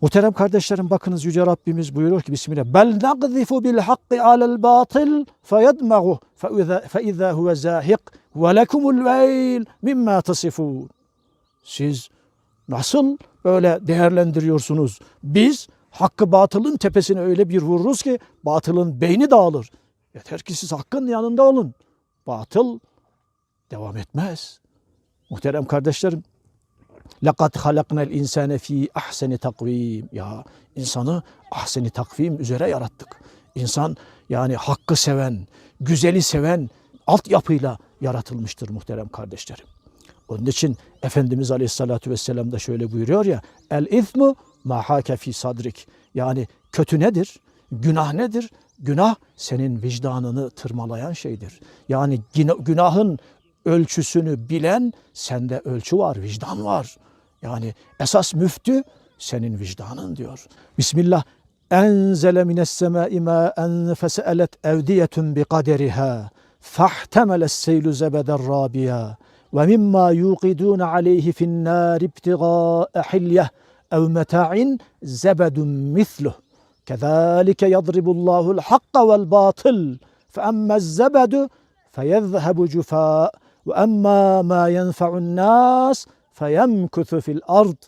Muhterem kardeşlerim bakınız Yüce Rabbimiz buyuruyor ki Bismillah. Bel naqzifu bil haqqi alel batil feyedmaghu fe izâ huve zâhiq ve lekumul veil mimma tasifun. Siz nasıl böyle değerlendiriyorsunuz? Biz hakkı batılın tepesine öyle bir vururuz ki batılın beyni dağılır. Yeter ki siz hakkın yanında olun. Batıl devam etmez. Muhterem kardeşlerim, لَقَدْ خَلَقْنَا الْاِنْسَانَ ف۪ي ahseni takvim. Ya insanı ahseni takvim üzere yarattık. İnsan yani hakkı seven, güzeli seven altyapıyla yaratılmıştır muhterem kardeşlerim. Onun için Efendimiz Aleyhisselatü Vesselam da şöyle buyuruyor ya, el izmu ma hake fi sadrik. Yani kötü nedir? Günah nedir? Günah senin vicdanını tırmalayan şeydir. Yani gina- günahın ölçüsünü bilen sende ölçü var, vicdan var. Yani esas müftü senin vicdanın diyor. Bismillah enzele mines semai ma en feselet evdiyetun bi kaderiha fahtemele seylu zebeden rabia ve mimma yuqidun aleyhi fin nar ibtiga hilyeh ev meta'in zebedun misluh كذلك يضرب الله الحق والباطل فأما الزبد فيذهب جفاء وأما ما ينفع الناس feyemkutu fil ard.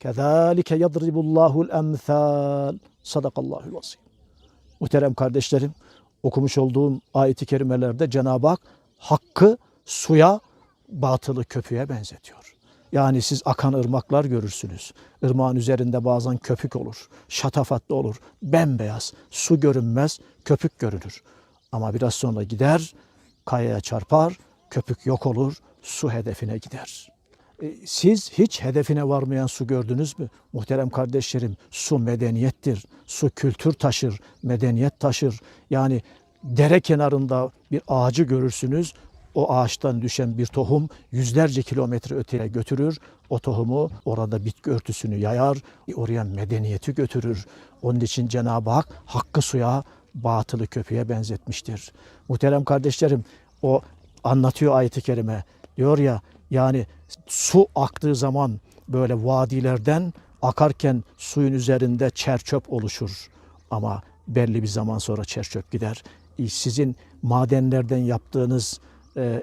Kezalike yadribullahul emsal. Sadakallahul azim. Muhterem kardeşlerim, okumuş olduğum ayeti kerimelerde Cenab-ı Hak hakkı suya, batılı köpüğe benzetiyor. Yani siz akan ırmaklar görürsünüz. Irmağın üzerinde bazen köpük olur, şatafatlı olur, bembeyaz. Su görünmez, köpük görünür. Ama biraz sonra gider, kayaya çarpar, köpük yok olur, su hedefine gider.'' E, Siz hiç hedefine varmayan su gördünüz mü? Muhterem kardeşlerim, su medeniyettir. Su kültür taşır, medeniyet taşır. Yani dere kenarında bir ağacı görürsünüz. O ağaçtan düşen bir tohum yüzlerce kilometre öteye götürür. O tohumu orada bitki örtüsünü yayar. Oraya medeniyeti götürür. Onun için Cenab-ı Hak hakkı suya, batılı köpüğe benzetmiştir. Muhterem kardeşlerim, o anlatıyor ayet-i kerime. Diyor ya yani su aktığı zaman böyle vadilerden akarken suyun üzerinde çer çöp oluşur. Ama belli bir zaman sonra çer çöp gider. E, Sizin madenlerden yaptığınız e,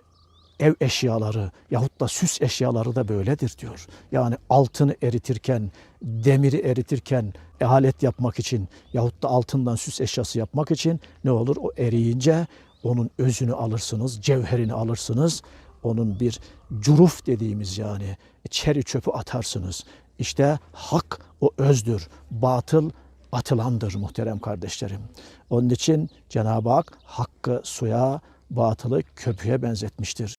ev eşyaları yahut da süs eşyaları da böyledir diyor. Yani altını eritirken, demiri eritirken alet yapmak için yahut da altından süs eşyası yapmak için ne olur? O eriyince onun özünü alırsınız, cevherini alırsınız. Onun bir curuf dediğimiz yani çeri çöpü atarsınız. İşte hak o özdür. Batıl atılandır muhterem kardeşlerim. Onun için Cenab-ı Hak hakkı suya, batılı köpüğe benzetmiştir.